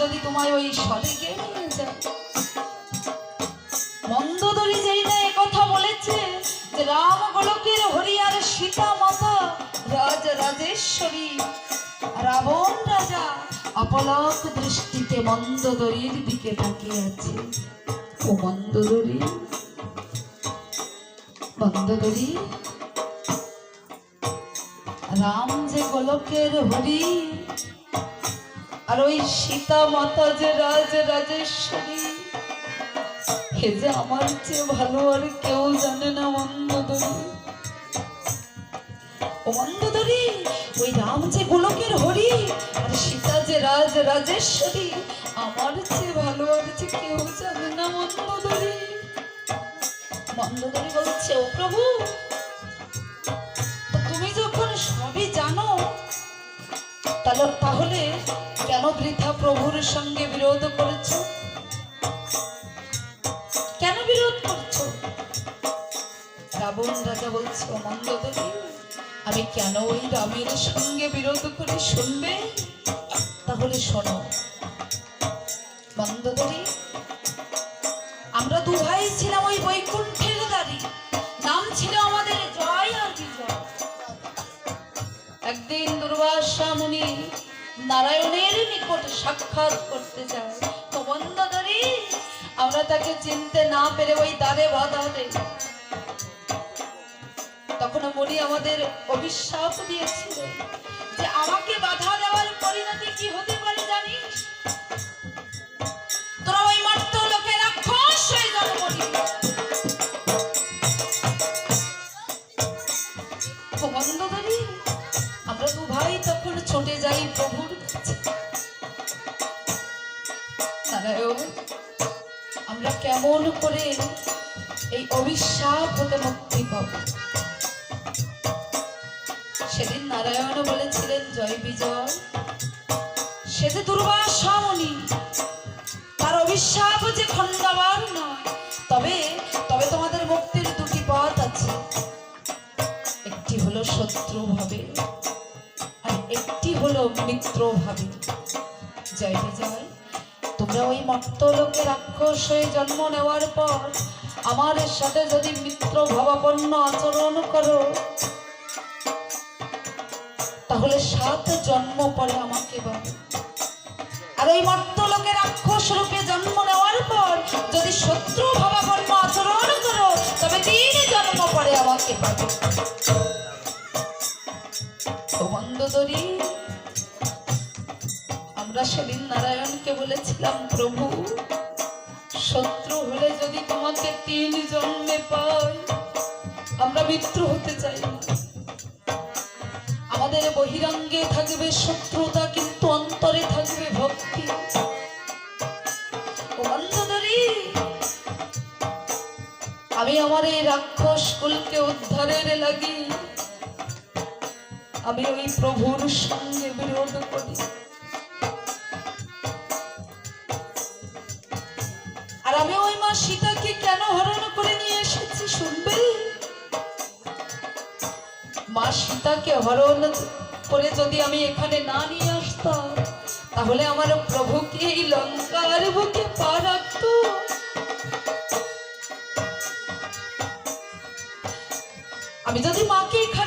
যদি তোমায় ওই স্বর্গে নিয়ে যায়। মন্দোদরী যেই না কথা বলেছে যে রাম গোলকের হরিয়ার সীতা মাতা, রাজ রাজেশ্বরী, রাবণ রাজা অপলক দৃষ্টিতে মন্দোদরীর দিকে তাকিয়ে আছে ও মন্দোদরী মন্দোদরী রাম যে গোলকের হরি আর ওই সীতা মাতা যে রাজ রাজেশ্বরী হে যে আমার চেয়ে ভালো আর কেউ জানে না মন্দোদরী ও মন্দোদরী ওই রাম যে গোলকের হরি, আর সীতা যে রাজ রাজেশ্বরী, আমার চেয়ে ভালো আর যে কেউ জানে না মন্দোদরী মন্দোদরী বলছে, ও প্রভু তাহলে কেন বৃথা প্রভুর সঙ্গে বিরোধ করেছ? কেন বিরোধ করছ? রাবণ রাজা বলছে, ও মন্দোদরী আমি কেন ওই রামের সঙ্গে বিরোধ করে শুনবে? তাহলে শোনো মন্দোদরী আমরা দু ভাই ছিলাম ওই বৈকুণ্ঠের একদিন দুর্বাসা মুনি নারায়ণের নিকট সাক্ষাৎ করতে তো মন্দোদরী আমরা তাকে চিনতে না পেরে ওই দ্বারে বাধা দেয় তখন মুনি আমাদের অভিশাপ দিয়েছিল যে আমাকে বাধা দেওয়ার পরিণতি কি হতে ভাই তখন ছুটে যাই প্রভুর আমরা কেমন করে এই অভিশাপ হতে মুক্তি পাব? সেদিন নারায়ণ বলেছিলেন, জয় বিজয়। সে যে দুর্বাসা মুনি, তার অভিশাপ যে খণ্ডাবার মিত্র ভাবে জয় বিজয় তোমরা ওই মর্ত লোকে রাক্ষস হয়ে জন্ম নেওয়ার পর আমার সাথে যদি মিত্র ভাবাপন্ন আচরণ করো, তাহলে সাত জন্ম পরে আমাকে পাবে। আর ওই মর্ত লোকে রাক্ষস রূপে জন্ম নেওয়ার পর যদি শত্রু ভাবাপন্ন আচরণ করো, তবে তিন জন্ম পরে আমাকে পাবে। ও মন্দোদরী আমরা সেদিন নারায়ণকে বলেছিলাম, প্রভু, শত্রু হলে যদি তোমাকে তিন জন্মে পাই, আমরা মিত্র হতে চাই আমাদের বহিরঙ্গে থাকবে শত্রুতা, কিন্তু অন্তরে থাকবে ভক্তি। আমি আমার এই রাক্ষস কুলকে উদ্ধারের লাগি। আমি ওই প্রভুর সঙ্গে বিরোধ করি। মা সীতাকে হরণ করে যদি আমি এখানে না নিয়ে আসতাম, তাহলে আমার প্রভুকে এই লঙ্কার বুকে পা আমি যদি মাকে এখানে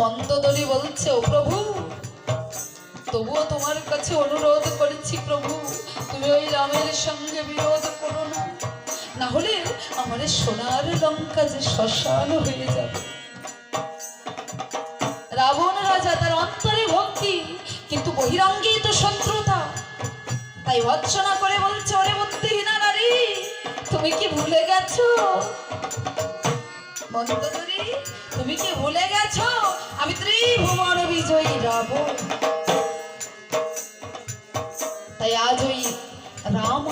মন্দদরি বলছে, ও প্রভু, তবুও তোমার কাছে অনুরোধ করেছি প্রভু, তুমি ওই রামের সঙ্গে বিরোধ করো না। না হলে আমার সোনার লঙ্কা যে শ্মশান হয়ে যাবে। রাবণ রাজা তার অন্তরে ভক্তি, কিন্তু বহিরঙ্গেই তো শত্রুতা। তাই ভৎসনা করে বলছে, ওরে বুদ্ধিহীনা নারী, তুমি কি ভুলে গেছো? আজ ওই রাম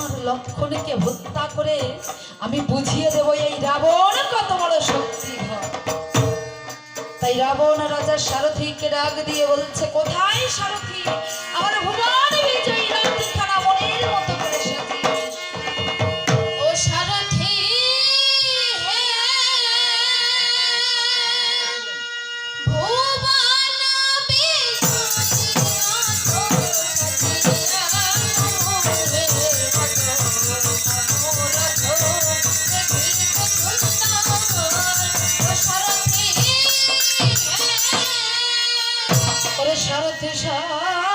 হত্যা করে আমি বুঝিয়ে দেব এই রাবণ কত বড় শক্তি তাই রাবণ রাজার সারথীকে ডাক দিয়ে বলছে, কোথায় সারথী? আমার ভুবন ভারতে সব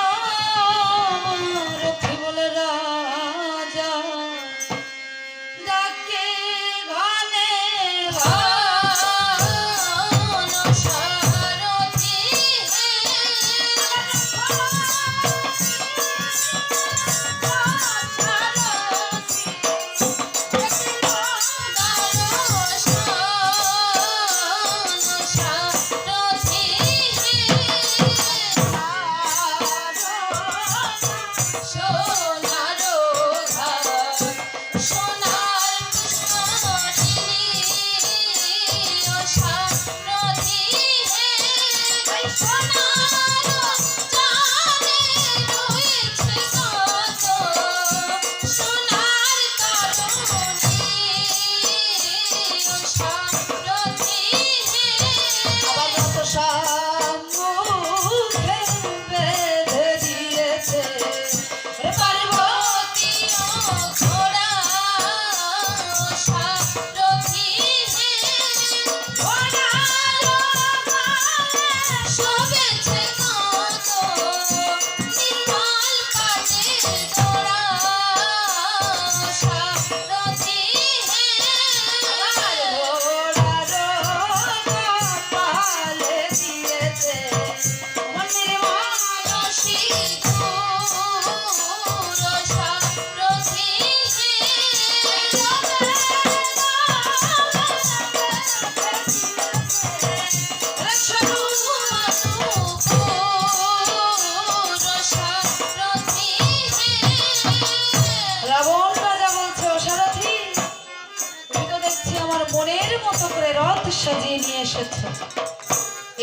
বানের মতো করে রথ সাজিয়ে নিয়ে এসেছ।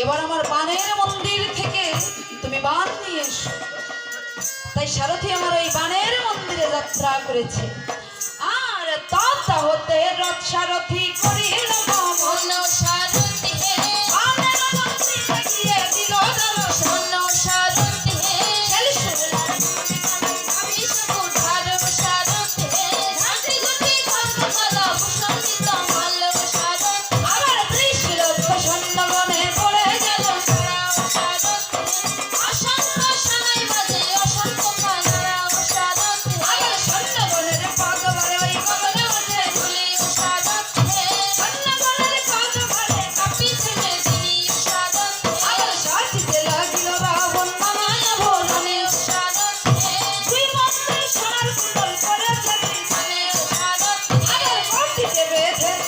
এবার আমার বানের মন্দির থেকে তুমি বান নিয়ে এসো। তাই সারথি আমার ওই বানের মন্দিরে যাত্রা করেছে। আর তা হতে রথ সারথি করিল মন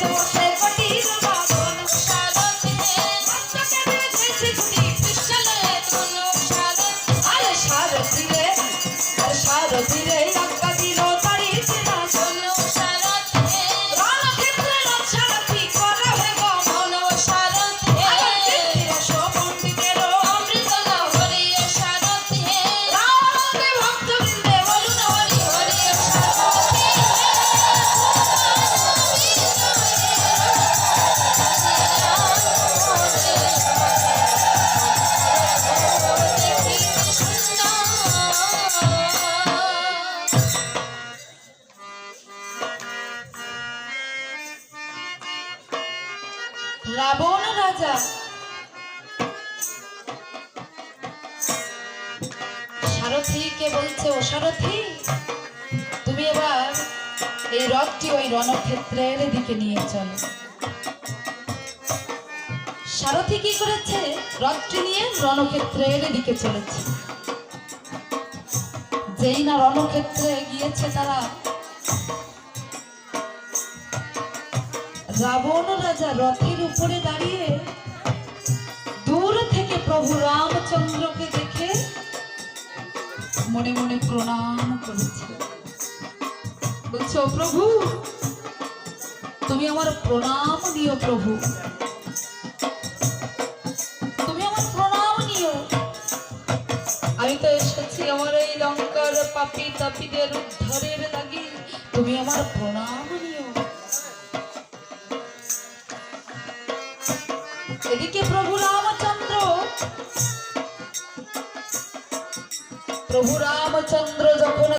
Thank you. বলছে অসারথি তুমি এবার এই রথটি ওই রণক্ষেত্রের দিকে নিয়ে চলো। সারথি কি করেছে? রথটি নিয়ে রণক্ষেত্রের দিকে চলেছে। যেই না রণক্ষেত্রে গিয়েছে তারা, রাবণ রাজা রথের উপরে দাঁড়িয়ে মনে মনে প্রণাম করেছি। বলছ, প্রভু, তুমি আমার প্রণাম দিও, প্রভু। তুমি আমার প্রণাম নিও। আমি তো এসেছি আমার এই লঙ্কার পাপি তাপিদের উদ্ধারের তুমি আমার প্রণাম নিও। এদিকে প্রভুরা প্রভু রামচন্দ্র যখন